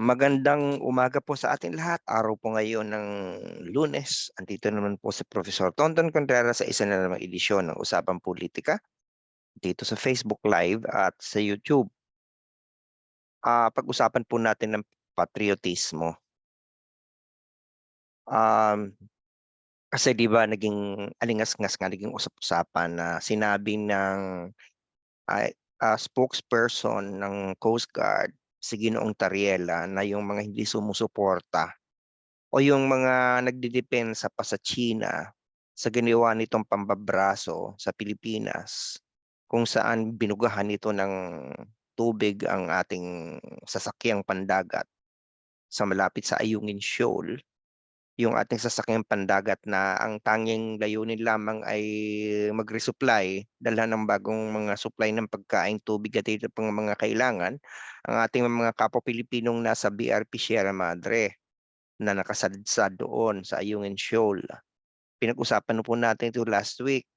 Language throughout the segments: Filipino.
Magandang umaga po sa ating lahat. Araw po ngayon ng Lunes. Andito naman po si Professor Tonton Contreras sa isa na namang edisyon ng Usapang Politika dito sa Facebook Live at sa YouTube. Ah, pag-usapan po natin ng patriotismo. Um, kasi 'di ba naging alingas-ngas nga naging usap-usapan na sinabi ng ay ah, spokesperson ng Coast Guard si Ginoong Tariela na yung mga hindi sumusuporta o yung mga nagdedepensa pa sa China sa ginawa nitong pambabraso sa Pilipinas kung saan binugahan nito ng tubig ang ating sasakyang pandagat sa malapit sa Ayungin Shoal yung ating sasakyang pandagat na ang tanging layunin lamang ay mag-resupply, dalhan ng bagong mga supply ng pagkain, tubig at iba pang mga kailangan, ang ating mga kapwa Pilipinong nasa BRP Sierra Madre na nakasadsa doon sa Ayungin Shoal. Pinag-usapan po natin ito last week.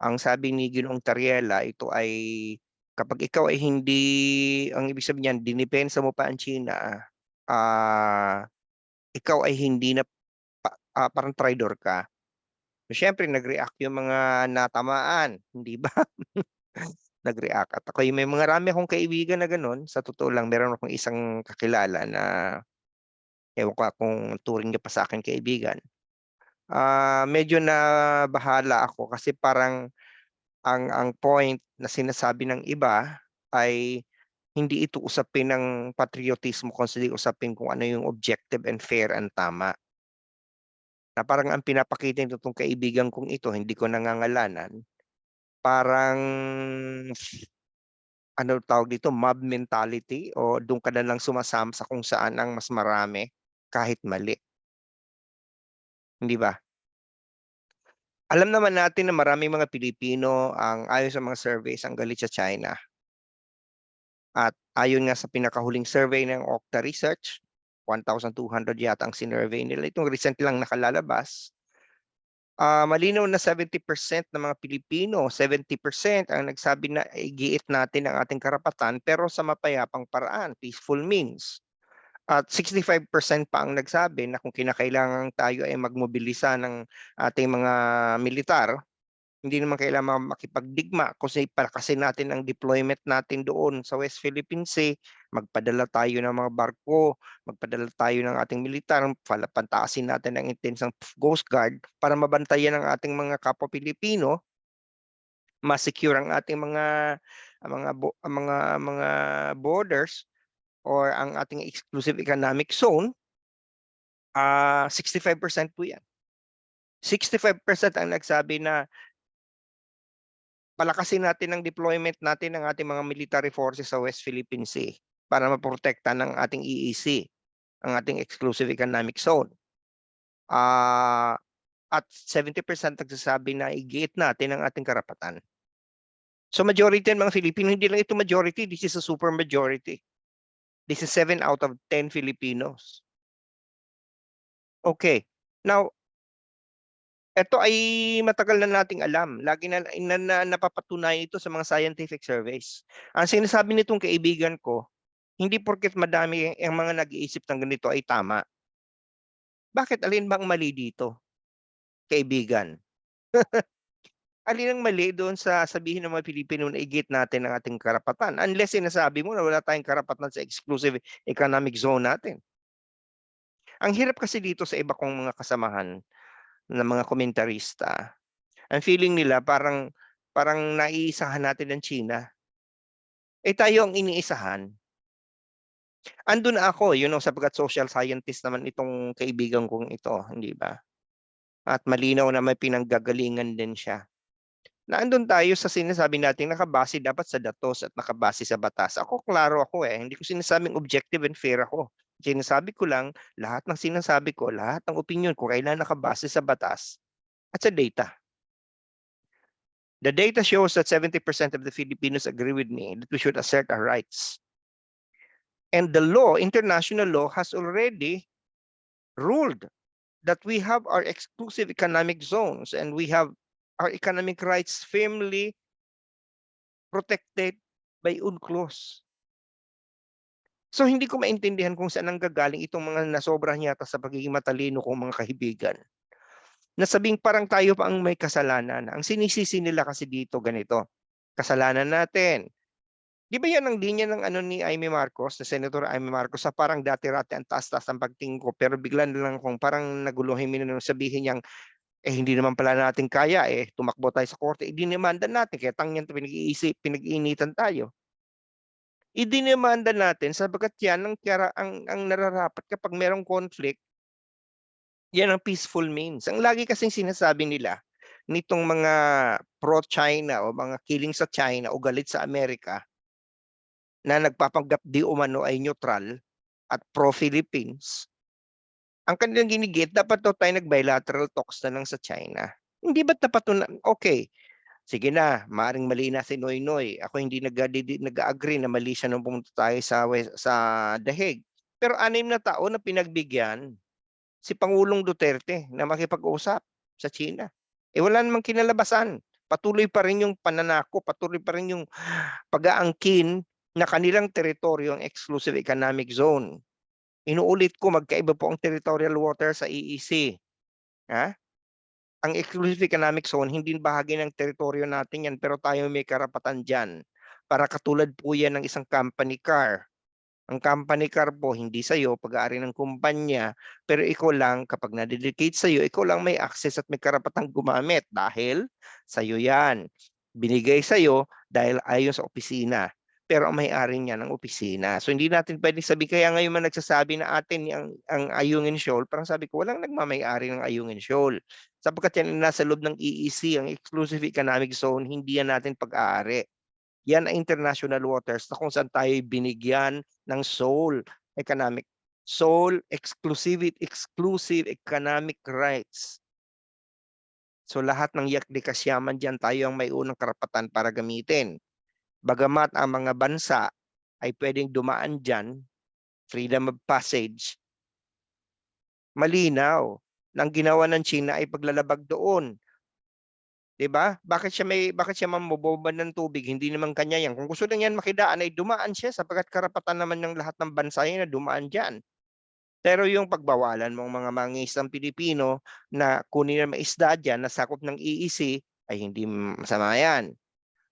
Ang sabi ni Ginoong Tariela, ito ay kapag ikaw ay hindi, ang ibig sabihin niyan, dinipensa mo pa ang China, ah ikaw ay hindi na ah, parang traitor ka. Siyempre nag-react yung mga natamaan, hindi ba? nag-react at ako may mga rami akong kaibigan na gano'n, sa totoo lang meron akong isang kakilala na ewan ko kung turing niya pa sa akin kaibigan. Ah, medyo nabahala ako kasi parang ang ang point na sinasabi ng iba ay hindi ito usapin ng patriotismo kundi usapin kung ano yung objective and fair and tama. Na parang ang pinapakita nitong kaibigan kong ito, hindi ko nangangalanan, parang ano tawag dito, mob mentality o doon ka na lang sumasama sa kung saan ang mas marami kahit mali. Hindi ba? Alam naman natin na maraming mga Pilipino ang ayon sa mga surveys ang galit sa China. At ayon nga sa pinakahuling survey ng Okta Research, 1,200 yata ang sinurvey nila. Itong recent lang nakalalabas. Uh, malinaw na 70% ng mga Pilipino, 70% ang nagsabi na igiit natin ang ating karapatan pero sa mapayapang paraan, peaceful means. At 65% pa ang nagsabi na kung kinakailangan tayo ay magmobilisa ng ating mga militar, hindi naman kailangan makipagdigma kasi palakasin natin ang deployment natin doon sa West Philippine Sea, magpadala tayo ng mga barko, magpadala tayo ng ating militar, pantaasin natin ang intensang Coast Guard para mabantayan ang ating mga kapwa Pilipino, ma-secure ang ating mga mga mga mga borders or ang ating exclusive economic zone, uh, ah, 65% po yan. 65% ang nagsabi na palakasin natin ang deployment natin ng ating mga military forces sa West Philippine Sea para maprotekta ng ating EEZ, ang ating exclusive economic zone. Uh, at 70% nagsasabi na igiit natin ang ating karapatan. So majority ng mga Filipino, hindi lang ito majority, this is a super majority. This is 7 out of 10 Filipinos. Okay. Now, ito ay matagal na nating alam. Lagi na, na, na napapatunayan ito sa mga scientific surveys. Ang sinasabi nitong kaibigan ko, hindi porket madami ang mga nag-iisip ng ganito ay tama. Bakit alin bang mali dito? Kaibigan. alin ang mali doon sa sabihin ng mga Pilipino na igit natin ang ating karapatan? Unless sinasabi mo na wala tayong karapatan sa exclusive economic zone natin. Ang hirap kasi dito sa iba kong mga kasamahan ng mga komentarista, ang feeling nila parang parang naiisahan natin ng China. Eh tayo ang iniisahan. Andun ako, you know, sapagkat social scientist naman itong kaibigan kong ito, hindi ba? At malinaw na may pinanggagalingan din siya. Naandun tayo sa sinasabi natin nakabase dapat sa datos at nakabase sa batas. Ako klaro ako eh, hindi ko sinasabing objective and fair ako. Sinasabi ko lang, lahat ng sinasabi ko, lahat ng opinion ko, kailan nakabase sa batas at sa data. The data shows that 70% of the Filipinos agree with me that we should assert our rights. And the law, international law, has already ruled that we have our exclusive economic zones and we have our economic rights firmly protected by UNCLOS. So hindi ko maintindihan kung saan nanggagaling itong mga nasobrahan yata sa pagiging matalino kong mga kaibigan. Na sabing parang tayo pa ang may kasalanan. Ang sinisisi nila kasi dito ganito, kasalanan natin. Di ba yan ang linya ng ano ni Amy Marcos, na Senator Amy Marcos, sa parang dati-rati ang taas-taas ang pagtingin ko, pero bigla na lang kung parang naguluhin mo na sabihin niyang, eh hindi naman pala natin kaya, eh tumakbo tayo sa korte, eh dinimanda natin, kaya tangyan pinag-iisip, pinag-iinitan tayo. Idinimanda natin sapagkat yan ang, ang, ang nararapat kapag merong conflict, yan ang peaceful means. Ang lagi kasing sinasabi nila, nitong mga pro-China o mga killing sa China o galit sa Amerika, na nagpapanggap di umano ay neutral at pro-Philippines, ang kanilang ginigit, dapat daw tayo nag-bilateral talks na lang sa China. Hindi ba dapat to na, okay, sige na, maring mali na si Noy Noy. Ako hindi nag-agree na mali siya nung pumunta tayo sa, sa Dahig. Pero anim na taon na pinagbigyan si Pangulong Duterte na makipag-usap sa China. Eh wala namang kinalabasan. Patuloy pa rin yung pananako, patuloy pa rin yung pag-aangkin na kanilang teritoryo ang exclusive economic zone. Inuulit ko, magkaiba po ang territorial water sa EEC. Ha? Ang exclusive economic zone, hindi bahagi ng teritoryo natin yan, pero tayo may karapatan dyan. Para katulad po yan ng isang company car. Ang company car po, hindi sa'yo, pag-aari ng kumpanya, pero ikaw lang, kapag na-dedicate sa'yo, ikaw lang may access at may karapatang gumamit dahil sa'yo yan. Binigay sa'yo dahil ayon sa opisina pero ang may-ari niya ng opisina. So hindi natin pwedeng sabi kaya ngayon man nagsasabi na atin ang, ang Ayungin Shoal, parang sabi ko walang nagmamay-ari ng Ayungin Shoal. Sapagkat yan nasa loob ng EEC, ang Exclusive Economic Zone, hindi yan natin pag-aari. Yan ang international waters na kung saan tayo binigyan ng sole economic sole exclusive exclusive economic rights. So lahat ng yak de diyan tayo ang may unang karapatan para gamitin. Bagamat ang mga bansa ay pwedeng dumaan dyan, freedom of passage, malinaw nang ginawa ng China ay paglalabag doon. 'Di ba? Bakit siya may bakit siya mamobomba ng tubig? Hindi naman kanya 'yan. Kung gusto niyan makidaan ay dumaan siya sapagkat karapatan naman ng lahat ng bansa na dumaan diyan. Pero yung pagbawalan mong mga mangingisdang Pilipino na kunin na isda diyan na sakop ng EEC ay hindi masama 'yan.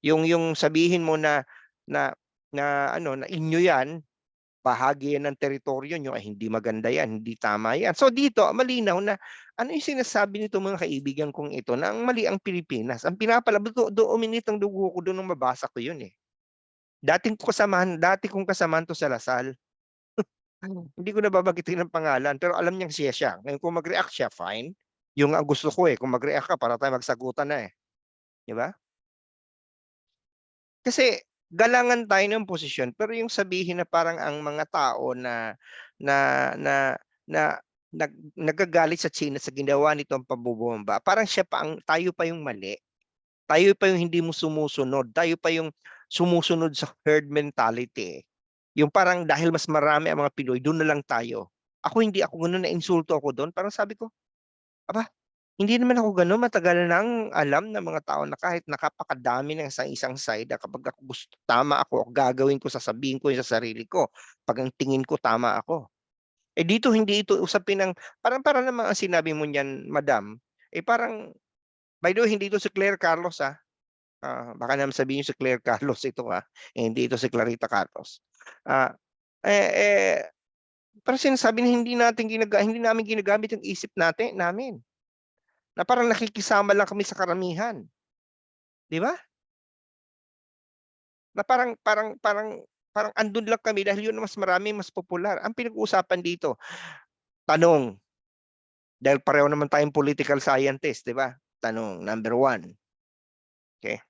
Yung yung sabihin mo na na na ano na inyo 'yan, bahagi yan ng teritoryo nyo ay hindi maganda yan, hindi tama yan. So dito, malinaw na ano yung sinasabi nito mga kaibigan kong ito na ang mali ang Pilipinas. Ang pinapalabot ko, do uminit ang dugo ko doon nung mabasa ko yun eh. Dating ko kasamahan, dati kong kasamahan to sa Lasal. hindi ko nababagitin ng pangalan, pero alam niyang siya siya. Ngayon kung mag-react siya, fine. Yung ang gusto ko eh, kung mag-react ka para tayo magsagutan na eh. Di ba? Kasi galangan tayo ng posisyon pero yung sabihin na parang ang mga tao na na na na nag, nagagalit sa China sa ginawa nitong pambobomba, parang siya pa ang tayo pa yung mali. Tayo pa yung hindi mo sumusunod. Tayo pa yung sumusunod sa herd mentality. Yung parang dahil mas marami ang mga Pinoy, doon na lang tayo. Ako hindi ako ganoon na insulto ako doon. Parang sabi ko, aba, hindi naman ako gano'n, matagal nang alam ng mga tao na kahit nakapakadami ng sa isang side kapag ako gusto tama ako, gagawin ko, sasabihin ko sa sarili ko. 'Pag ang tingin ko tama ako. Eh, dito hindi ito usapin ng parang para naman ang sinabi mo niyan madam, eh, parang by the way hindi ito si Claire Carlos, ah. Ah, baka naman sabihin si Claire Carlos ito, ah, eh, hindi ito si Clarita Carlos. Ah, eh eh, parang sinasabi na hindi natin ginaga hindi namin ginagamit yung isip natin namin na parang nakikisama lang kami sa karamihan. 'Di ba? Na parang parang parang parang andun lang kami dahil yun mas marami, mas popular. Ang pinag-uusapan dito, tanong, dahil pareho naman tayong political scientist, 'di ba? Tanong number one. Okay.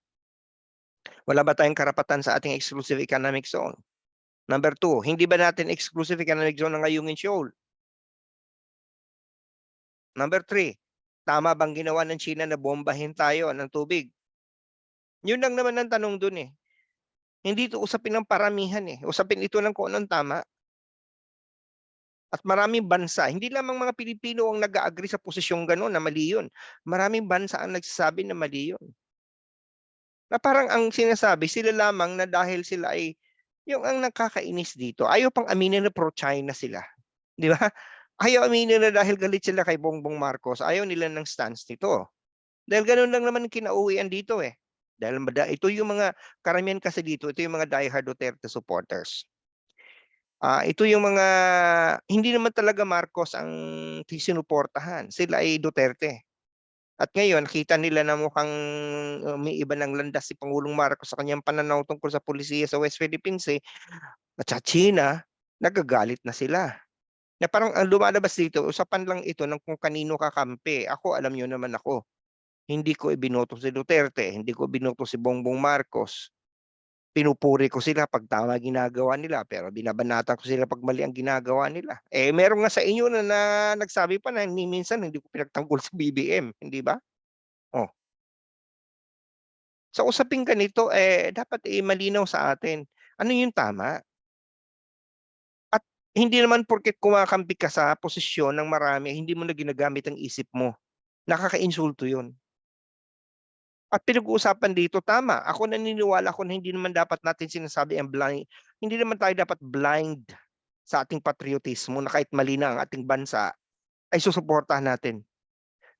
Wala ba tayong karapatan sa ating exclusive economic zone? Number two, hindi ba natin exclusive economic zone ang Ayungin Shoal? Number three, Tama bang ginawa ng China na bombahin tayo ng tubig? Yun lang naman ang tanong dun eh. Hindi ito usapin ng paramihan eh. Usapin ito lang kung anong tama. At maraming bansa, hindi lamang mga Pilipino ang nag-agree sa posisyong gano'n na mali yun. Maraming bansa ang nagsasabi na mali yun. Na parang ang sinasabi, sila lamang na dahil sila ay Yung ang nakakainis dito, ayaw pang aminin na pro-China sila, 'di ba? Ayaw aminin na dahil galit sila kay Bongbong Marcos, ayaw nila ng stance nito. Dahil gano'n lang naman kinauwian dito, eh. Dahil ito yung mga karamihan kasi dito, ito yung mga diehard Duterte supporters. Ah, ito yung mga hindi naman talaga Marcos ang sinuportahan, sila ay Duterte. At ngayon nakita nila na mukhang umiiba ng landas si Pangulong Marcos sa kanyang pananaw tungkol sa pulisiya sa West Philippine Sea at sa China, nagagalit na sila. Na parang ang lumalabas dito, usapan lang ito ng kung kanino kakampi. Ako, alam niyo naman ako, hindi ko ibinoto si Duterte, hindi ko binoto si Bongbong Marcos. Pinupuri ko sila pag tama ginagawa nila, pero binabanatan ko sila pag mali ang ginagawa nila. Eh, meron nga sa inyo na, na nagsabi pa na ni minsan hindi ko pinagtanggol sa BBM, hindi ba? Oh. Sa usaping ganito, eh, dapat eh, malinaw sa atin. Ano yung tama? Hindi naman porket kumakampi ka sa posisyon ng marami, hindi mo na ginagamit ang isip mo. Nakakainsulto yun. At pinag-uusapan dito, tama. Ako naniniwala ko na hindi naman dapat natin sinasabi ang blind. Hindi naman tayo dapat blind sa ating patriotismo na kahit mali na ang ating bansa, ay susuportahan natin.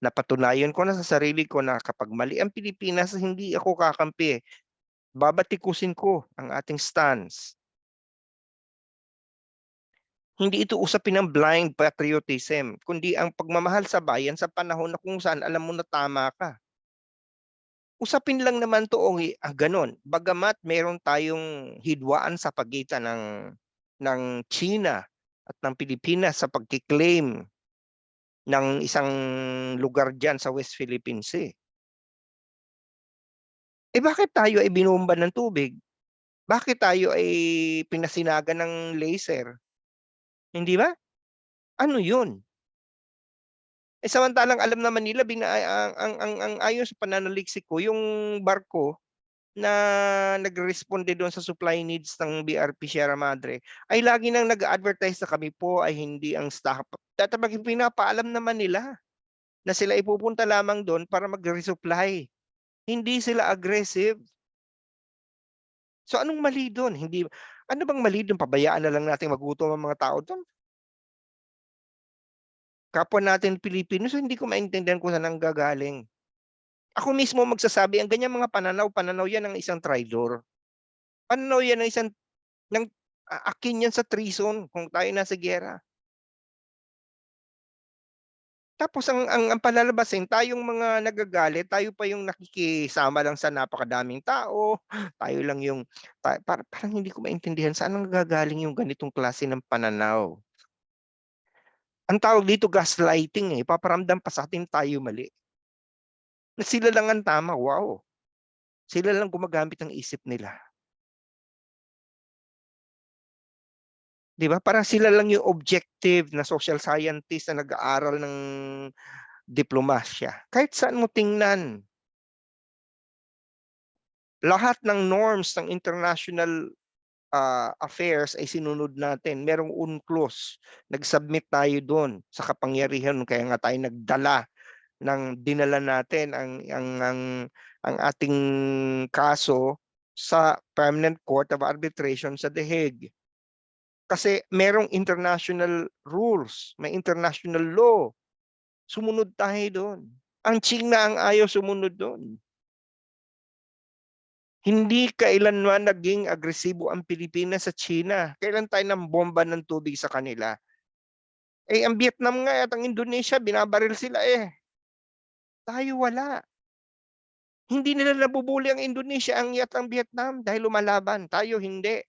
Napatunayan ko na sa sarili ko na kapag mali ang Pilipinas, hindi ako kakampi. eh. Babatikusin ko ang ating stance. Hindi ito usapin ng blind patriotism, kundi ang pagmamahal sa bayan sa panahon na kung saan alam mo na tama ka usapin lang naman to o ah, ganon. Bagamat meron tayong hidwaan sa pagitan ng ng China at ng Pilipinas sa pagki-claim ng isang lugar diyan sa West Philippine Sea. Eh bakit tayo ay binomba ng tubig? Bakit tayo ay pinasinagan ng laser? Hindi ba? Ano 'yun? Eh, samantalang alam naman nila bina ang ang ang ang ayon sa pananaliksik ko yung barko na nagresponde doon sa supply needs ng BRP Sierra Madre ay lagi nang nag-a-advertise na kami po ay hindi ang staff. Tatabagin pinapaalam naman nila na sila ay pupunta lamang doon para mag-resupply. Hindi sila aggressive. So anong mali doon? Hindi ano bang mali doon? Pabayaan na lang natin magutom ang mga tao doon? kapwa natin Pilipino, so hindi ko maintindihan kung saan nanggagaling. Ako mismo magsasabi, ang ganyan mga pananaw, pananaw yan ng isang traidor. Pananaw yan ng isang, ng, akin yan sa treason kung tayo nasa gera. Tapos ang, ang, ang palalabasin, tayong mga nagagalit, tayo pa yung nakikisama lang sa napakadaming tao, tayo lang yung, ta, par, parang hindi ko maintindihan saan nanggagaling yung ganitong klase ng pananaw. Ang tawag dito gaslighting eh, paparamdam pa sa atin tayo mali. Na sila lang ang tama, wow. Sila lang gumagamit ng isip nila. 'Di ba? Parang sila lang yung objective na social scientist na nag-aaral ng diplomasya. Kahit saan mo tingnan, lahat ng norms ng international ah, affairs ay sinunod natin. Merong UNCLOS. Nag-submit tayo doon sa kapangyarihan kaya nga tayo nagdala ng dinala natin ang ang ang, ang ating kaso sa Permanent Court of Arbitration sa The Hague. Kasi merong international rules, may international law. Sumunod tayo doon. Ang China ang ayaw sumunod doon. Hindi kailanman naging agresibo ang Pilipinas sa China. Kailan tayo ng bomba ng tubig sa kanila? Eh, ang Vietnam nga at ang Indonesia, binabaril sila eh. Tayo wala. Hindi nila nabubuli ang Indonesia ang at ang Vietnam dahil lumalaban. Tayo hindi.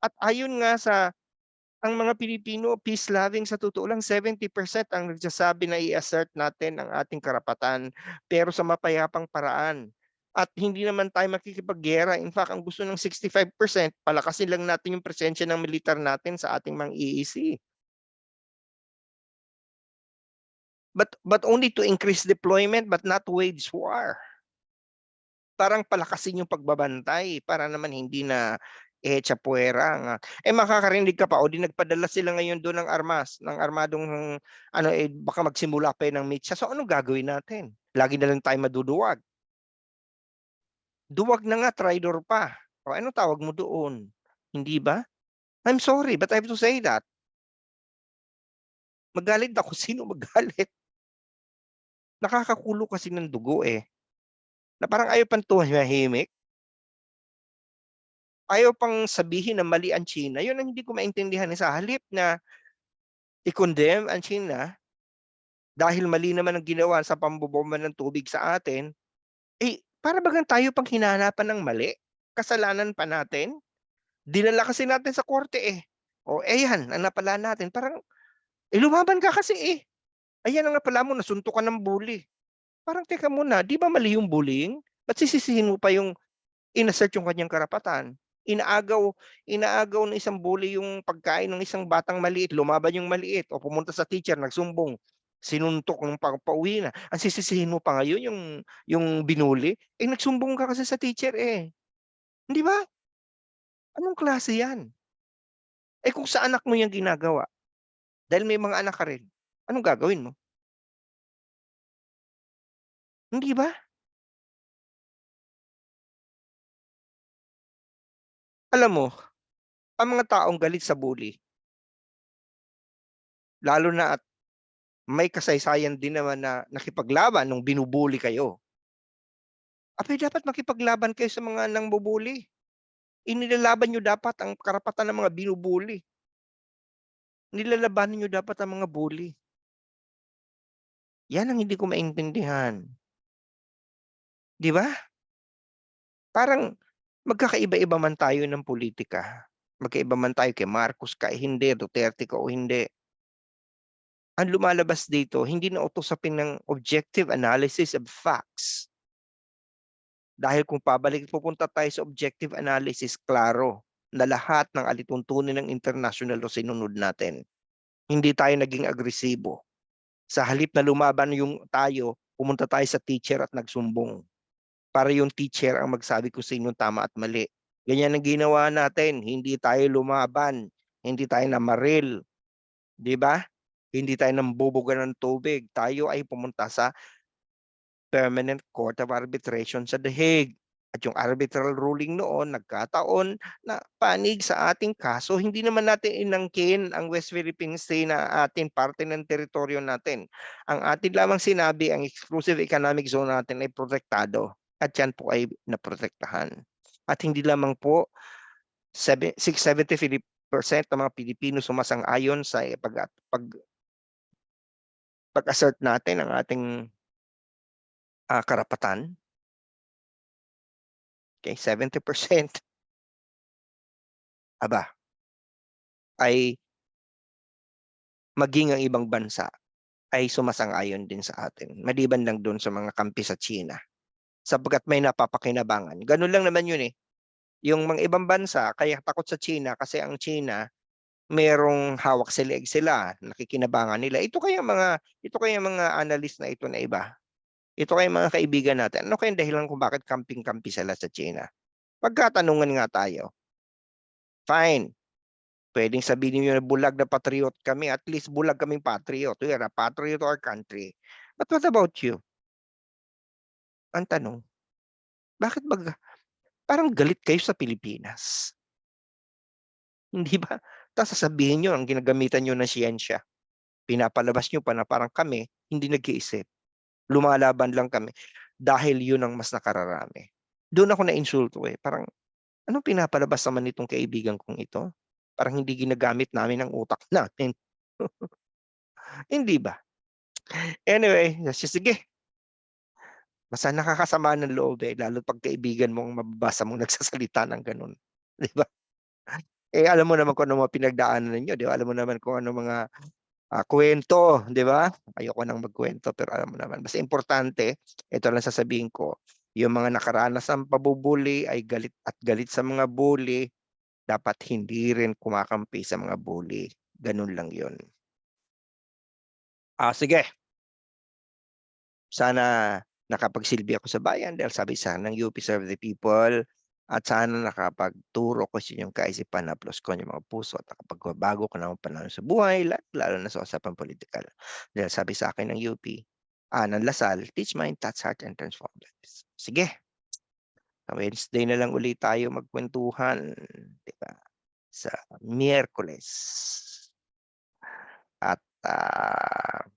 At ayon nga sa ang mga Pilipino, peace-loving sa totoo lang, 70% ang nagsasabi na i-assert natin ang ating karapatan pero sa mapayapang paraan at hindi naman tayo makikipaggera. In fact, ang gusto ng 65%, palakasin lang natin yung presensya ng militar natin sa ating mga EEC. But, but only to increase deployment but not wage war. Parang palakasin yung pagbabantay para naman hindi na eh chapuera nga. Eh makakarinig ka pa o di nagpadala sila ngayon doon ng armas, ng armadong ano eh baka magsimula pa yun ng mitsa. So ano gagawin natin? Lagi na lang tayo maduduwag. Duwag na nga, traidor pa. O ano tawag mo doon? Hindi ba? I'm sorry, but I have to say that. Magalit ako, sino magalit? Nakakakulo kasi ng dugo, eh. Na parang ayaw pang tumahimik. Ayaw pang sabihin na mali ang China, yun ang hindi ko maintindihan, eh, sa halip na i-condemn ang China, dahil mali naman ang ginawa sa pambobomba ng tubig sa atin, eh, para bagang tayo pang hinahanapan ng mali, kasalanan pa natin. Dinala kasi natin sa korte, eh. O, eh, yan ang napala natin, parang, eh, lumaban ka kasi, eh. Ayan ang napala mo, nasuntukan ng bully. Parang teka muna, 'di ba mali yung bullying? Ba't sisisihin mo pa yung in-assert yung kanyang karapatan? Inaagaw inaagaw ng isang bully yung pagkain ng isang batang maliit, lumaban yung maliit o pumunta sa teacher nagsumbong, sinuntok nung pa pauwi na. Ang sisisihin mo pa ngayon yung yung binully, eh, nagsumbong ka kasi sa teacher, eh. Hindi ba? Anong klase 'yan? Eh, kung sa anak mo 'yan ginagawa, dahil may mga anak ka rin, anong gagawin mo? Hindi ba? Alam mo, ang mga taong galit sa bully lalo na at may kasaysayan din naman na nakipaglaban nung binubully kayo. Aba'y dapat makipaglaban kayo sa mga nangbu-bully. Inilalaban niyo dapat ang karapatan ng mga binubully. Nilalabanan niyo dapat ang mga bully. Yan ang hindi ko maintindihan. 'Di ba? Parang magkakaiba-iba man tayo ng politika, magkaiba man tayo kay Marcos ka, hindi, Duterte ka o hindi. Ang lumalabas dito hindi na usapin ng objective analysis of facts. Dahil kung pabalik pupunta tayo sa objective analysis, klaro na lahat ng alituntunin ng international law sinunod natin. Hindi tayo naging agresibo. Sa halip na lumaban yung tayo, pumunta tayo sa teacher at nagsumbong para yung teacher ang magsabi kung sinong tama at mali. Ganyan ang ginawa natin, hindi tayo lumaban, hindi tayo namaril, 'di ba? Hindi tayo nambubuga ng tubig, tayo ay pumunta sa Permanent Court of Arbitration sa The Hague. At yung arbitral ruling noon, nagkataon na panig sa ating kaso, hindi naman natin inangkin ang West Philippine Sea na atin parte ng teritoryo natin. Ang atin lamang sinabi, ang exclusive economic zone natin ay protektado at yan po ay naprotektahan. At hindi lamang po 670 percent ng mga Pilipino sumasang-ayon sa pag, pag pag-assert natin ang ating uh, karapatan. Okay, 70%. Aba, ay maging ang ibang bansa ay sumasang-ayon din sa atin. Maliban lang doon sa mga kampi sa China sapagkat may napapakinabangan. Ganun lang naman yun eh. Yung mga ibang bansa, kaya takot sa China kasi ang China, merong hawak sa leeg sila, nakikinabangan nila. Ito kaya mga ito kaya mga analyst na ito na iba. Ito kaya mga kaibigan natin. Ano kaya dahilan kung bakit camping-kampi sila sa China? Pagkatanungan nga tayo. Fine. Pwedeng sabihin niyo na bulag na patriot kami. At least bulag kaming patriot. We are a patriot our country. But what about you? Ang tanong, bakit mag parang galit kayo sa Pilipinas? Hindi ba? Tapos sasabihin niyo ang ginagamitan niyo ng siyensya. Pinapalabas niyo pa na parang kami hindi nag-iisip. Lumalaban lang kami dahil yun ang mas nakararami. Doon ako na-insulto eh. Parang anong pinapalabas naman nitong kaibigan kong ito? Parang hindi ginagamit namin ang utak namin. hindi ba? Anyway, sige, Basta nakakasama ng loob eh, lalo pag kaibigan mo ang mababasa mong nagsasalita ng gano'n, 'di ba? Eh, alam mo naman kung ano mga pinagdaanan ninyo, 'di ba? Alam mo naman kung ano mga, ah, kuwento, 'di ba? Ayoko nang magkuwento pero alam mo naman. Basta importante, ito lang sasabihin ko, yung mga nakaranas ng pabubully ay galit at galit sa mga bully, dapat hindi rin kumakampi sa mga bully, gano'n lang 'yun. Ah, sige. Sana nakapagsilbi ako sa bayan dahil sabi sa ng UP Serve the People at sana nakapagturo ko sa inyong kaisipan na plus ko yung mga puso at nakapagbabago ko ng panahon sa buhay, lalo na sa usapan politikal. Dahil sabi sa akin ng UP, ah, ng Lasal, teach mind, touch heart, and transform lives. Sige. Wednesday na lang ulit tayo magkwentuhan. Diba? sa Miyerkules. At, ah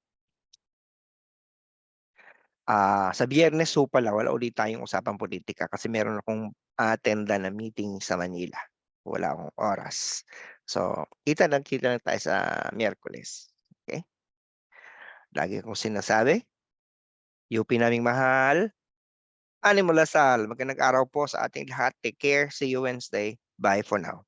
ah, sa Biyernes ho pala wala ulit tayong usapang politika kasi meron akong a-attendan na meeting sa Manila. Wala akong oras. So, kita lang kita lang tayo sa Miyerkules, okey? Lagi kong sinasabi, UP naming mahal, Animo Lasal. Magandang araw po sa ating lahat. Take care. See you Wednesday. Bye for now.